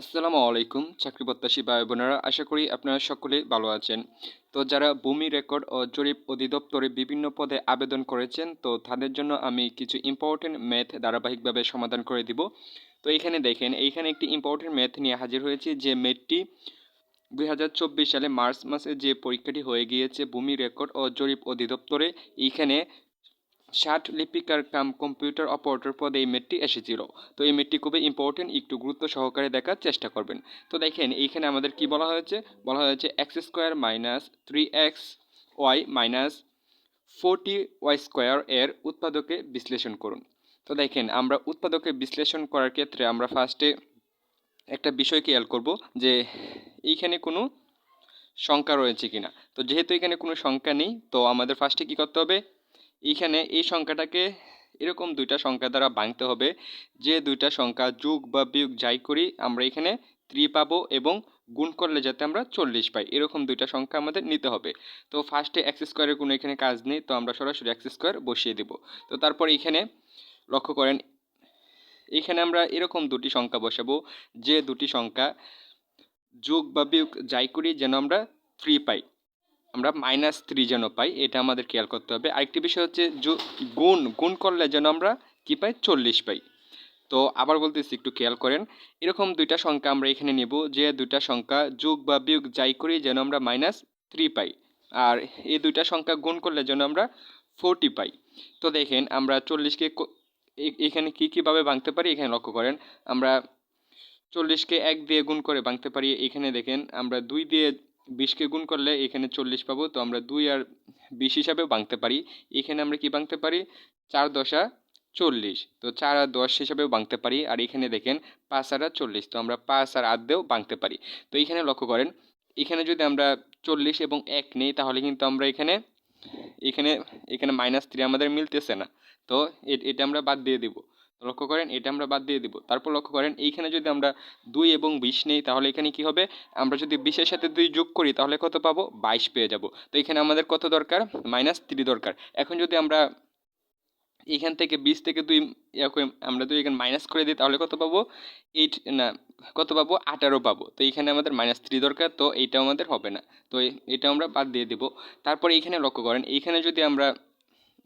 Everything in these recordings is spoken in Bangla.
আসসালামু আলাইকুম, চাকরি প্রত্যাশী ভাই বোনেরা। আশা করি আপনারা সকলেই ভালো আছেন। তো যারা ভূমি রেকর্ড ও জরিপ অধিদপ্তরে বিভিন্ন পদে আবেদন করেছেন, তো তাদের জন্য আমি কিছু ইম্পর্টেন্ট ম্যাথ ধারাবাহিকভাবে সমাধান করে দিব। তো এখানে দেখেন, এইখানে একটি ইম্পর্টেন্ট ম্যাথ নিয়ে হাজির হয়েছি যে ম্যাথটি দুই হাজার চব্বিশ সালে মার্চ মাসে যে পরীক্ষাটি হয়ে গিয়েছে ভূমি রেকর্ড ও জরিপ অধিদপ্তরে, এইখানে ষাট লিপিকার কাম কম্পিউটার অপারেটর পদে এই মেটটি এসেছিল। তো এই মেটটি খুবই ইম্পর্টেন্ট একটু গুরুত্ব সহকারে দেখার চেষ্টা করবেন। তো দেখেন, এইখানে আমাদের কি বলা হয়েছে? বলা হয়েছে x square minus three x y minus forty y square এর উৎপাদকে বিশ্লেষণ করুন। তো দেখেন, আমরা উৎপাদকে বিশ্লেষণ করার ক্ষেত্রে আমরা ফার্স্টে একটা বিষয় খেয়াল করব যে এইখানে কোনো সংখ্যা রয়েছে কিনা। তো যেহেতু এখানে কোনো সংখ্যা নেই, তো আমাদের ফার্স্টে কী করতে হবে? এইখানে এই সংখ্যাটাকে এরকম দুইটা সংখ্যা দ্বারা ভাঙতে হবে। যে দুইটা সংখ্যা যোগ বা বিয়োগ যাই করি, আমরা এখানে থ্রি পাবো এবং গুণ করলে যাতে আমরা চল্লিশ পাই। এরকম দুইটা সংখ্যা আমাদের নিতে হবে। তো ফার্স্টে এক্স স্কোয়ারের কোনো এখানে কাজ নেই, তো আমরা সরাসরি এক্স স্কোয়ার বসিয়ে দেব। তো তারপর এখানে লক্ষ্য করেন, এখানে আমরা এরকম দুটি সংখ্যা বসাবো। যে দুটি সংখ্যা যোগ বা বিয়োগ যাই করি যেন আমরা থ্রি পাই। আমরা মাইনাস থ্রি যেন পাই, এটা আমাদের খেয়াল করতে হবে। আরেকটি বিষয় হচ্ছে গুণ গুণ করলে যেন আমরা কী পাই? চল্লিশ পাই। তো আবার বলতেছি, একটু খেয়াল করেন। এরকম দুইটা সংখ্যা আমরা এখানে নেব, যে দুইটা সংখ্যা যোগ বা বিয়োগ যাই করি যেন আমরা মাইনাস থ্রি পাই। আর এই দুইটা সংখ্যা গুণ করলে যেন আমরা ফোরটি পাই। তো দেখেন, আমরা চল্লিশকে এখানে কী, কীভাবে ভাঙতে পারি? এখানে লক্ষ্য করেন, আমরা চল্লিশকে এক দিয়ে গুণ করে ভাঙতে পারি। এখানে দেখেন, আমরা দুই দিয়ে বিশকে গুণ করলে এখানে চল্লিশ পাবো, তো আমরা দুই আর বিশ হিসাবেও ভাঙতে পারি। এখানে আমরা কি ভাঙতে পারি? চার দশা চল্লিশ, তো চার আর দশ হিসাবেও ভাঙতে পারি। আর এখানে দেখেন পাঁচ আর চল্লিশ, তো আমরা পাঁচ আর দিয়েও ভাঙতে পারি। তো এখানে লক্ষ্য করেন, এখানে যদি আমরা চল্লিশ এবং এক নেই, তাহলে কিন্তু আমরা এখানে এখানে এখানে মাইনাস থ্রি আমাদের মিলতেছে না। তো এটা আমরা বাদ দিয়ে দিব। লক্ষ্য করেন, এটা আমরা বাদ দিয়ে দিব। তারপর লক্ষ্য করেন, এইখানে যদি আমরা দুই এবং বিশ নেই, তাহলে এখানে কি হবে? আমরা যদি বিশের সাথে দুই যোগ করি, তাহলে কত পাবো? বাইশ পেয়ে যাব। তো এখানে আমাদের কত দরকার? মাইনাস থ্রি দরকার। এখন যদি আমরা এখান থেকে বিশ থেকে দুই আমরা দুই এখানে মাইনাস করে দিই, তাহলে কত পাবো? এইট, না, কত পাবো? আঠারো পাবো। তো এইখানে আমাদের মাইনাস থ্রি দরকার, তো এইটাও আমাদের হবে না। তো এটা আমরা বাদ দিয়ে দেবো। তারপর এইখানে লক্ষ্য করেন, এইখানে যদি আমরা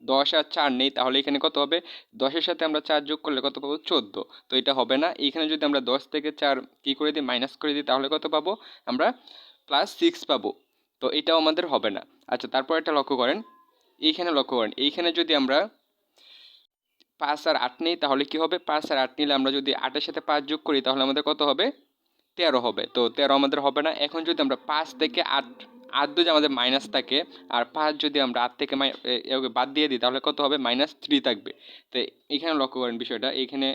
দশ আর চার নেই, তাহলে এখানে কত হবে? দশের সাথে আমরা চার যোগ করলে কত পাবো? চোদ্দ। তো এটা হবে না। এইখানে যদি আমরা দশ থেকে চার কী করে দিই? মাইনাস করে দিই, তাহলে কত পাবো? আমরা প্লাস সিক্স পাবো। তো এটাও আমাদের হবে না। আচ্ছা তারপর একটা লক্ষ্য করেন। এইখানে লক্ষ্য করেন। এইখানে যদি আমরা পাঁচ আর আট নেই, তাহলে কি হবে? পাঁচ আর আট নিলে আমরা যদি আটের সাথে পাঁচ যোগ করি, তাহলে আমাদের কত হবে? তেরো হবে। তো তেরো আমাদের হবে না। এখন যদি আমরা পাঁচ থেকে আট আট যদি আমাদের মাইনাস থাকে, আর পাঁচ যদি আমরা আট থেকে বাদ দিয়ে দিই, তাহলে কত হবে? মাইনাস থ্রি থাকবে। তো এখানে লক্ষ্য করেন বিষয়টা, এখানে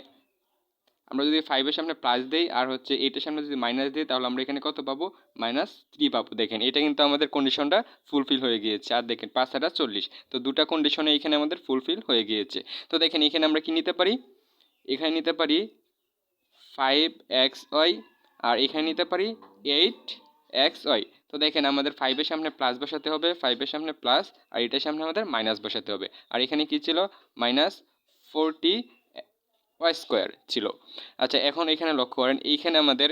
আমরা যদি ফাইভের সামনে প্লাস দিই, আর হচ্ছে এইটার সামনে যদি মাইনাস দিই, তাহলে আমরা এখানে কত পাবো? মাইনাস থ্রি পাবো। দেখেন, এটা কিন্তু আমাদের কন্ডিশনটা ফুলফিল হয়ে গিয়েছে। আর দেখেন, পাঁচ হাজার চল্লিশ। তো দুটা কন্ডিশনে এখানে আমাদের ফুলফিল হয়ে গিয়েছে। তো দেখেন, এখানে আমরা কি নিতে পারি? এখানে নিতে পারি ফাইভ এক্স ওয়াই আর এখানে নিতে পারি এইট এক্স ওয়াই তো দেখেন আমাদের ফাইভের সামনে প্লাস বসাতে হবে ফাইভের সামনে প্লাস আর এটার সামনে আমাদের মাইনাস বসাতে হবে। আর এখানে কি ছিল? মাইনাস ফোরটি ওয়াই স্কোয়ার ছিল। আচ্ছা এখন এখানে লক্ষ্য করেন, এইখানে আমাদের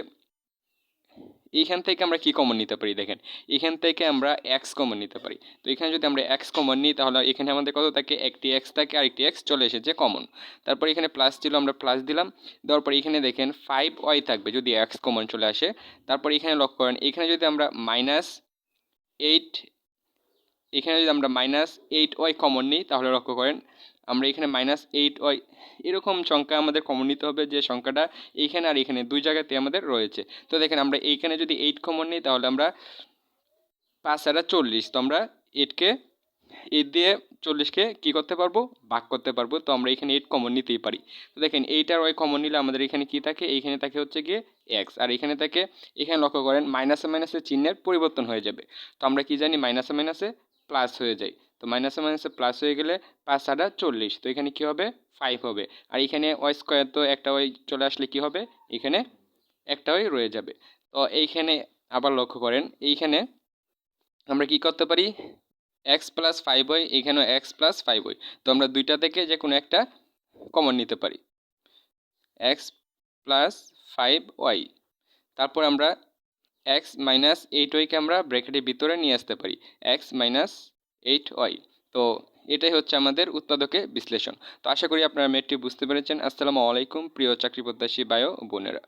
এইখান থেকে আমরা কি কমন নিতে পারি? দেখেন, এখান থেকে আমরা এক্স কমন নিতে পারি। তো এখানে যদি আমরা এক্স কমন নিই, তাহলে এখানে আমাদের কত থাকে? একটি এক্স থাকে আর একটি এক্স চলে এসেছে কমন তারপর এখানে প্লাস ছিল, আমরা প্লাস দিলাম। দেওয়ার পর এখানে দেখেন ফাইভ ওয়াই থাকবে, যদি এক্স কমন চলে আসে। তারপর এখানে লক্ষ্য করেন, এখানে যদি আমরা মাইনাস এইট এখানে যদি আমরা মাইনাস এইট ওয়াই কমন নিই, তাহলে লক্ষ্য করেন, আমরা এখানে মাইনাস এইট ওয়াই এরকম সংখ্যা আমাদের কমন নিতে হবে যে সংখ্যাটা এইখানে আর এখানে, দুই জায়গাতে আমাদের রয়েছে। তো দেখেন আমরা এইখানে যদি এইট কমন নিই, তাহলে আমরা পাঁচ হাজার চল্লিশ, তো আমরা এইটকে এইট দিয়ে চল্লিশকে কী করতে পারব? ভাগ করতে পারব। তো আমরা এখানে এইট কমন নিতেই পারি। তো দেখেন এইট আর ওয়াই কমন নিলে আমাদের এখানে কী থাকে? এইখানে থাকে হচ্ছে গিয়ে এক্স আর এখানে থাকে, এখানে লক্ষ্য করেন মাইনাসে মাইনাসে চিহ্নের পরিবর্তন হয়ে যাবে। তো আমরা কি জানি মাইনাসে মাইনাসে প্লাস হয়ে যায়। তো মাইনাসে মাইনাসে প্লাস হয়ে গেলে পাঁচ হাজার চল্লিশ। তো এখানে কী হবে? ফাইভ হবে। আর এখানে ওয়াই স্কোয়ার তো একটা ওয়াই চলে আসলে কি হবে? এখানে একটা ওয়াই রয়ে যাবে। তো এইখানে আবার লক্ষ্য করেন, এইখানে আমরা কি করতে পারি? এক্স প্লাস ফাইভ ওয়াই এখানেও এক্স প্লাস ফাইভ ওয়াই তো আমরা দুইটা থেকে যে কোনো একটা কমন নিতে পারি। এক্স প্লাস ফাইভ ওয়াই তারপর আমরা এক্স মাইনাস এইট ওয়াইকে আমরা ব্র্যাকেটের ভিতরে নিয়ে আসতে পারি। X minus eight y. তো এটাই হচ্ছে আমাদের উৎপাদকে বিশ্লেষণ। তো আশা করি আপনারা মেটটি বুঝতে পেরেছেন। আসসালামু আলাইকুম, প্রিয় চাকরি প্রত্যাশী বায়ো বোনেরা।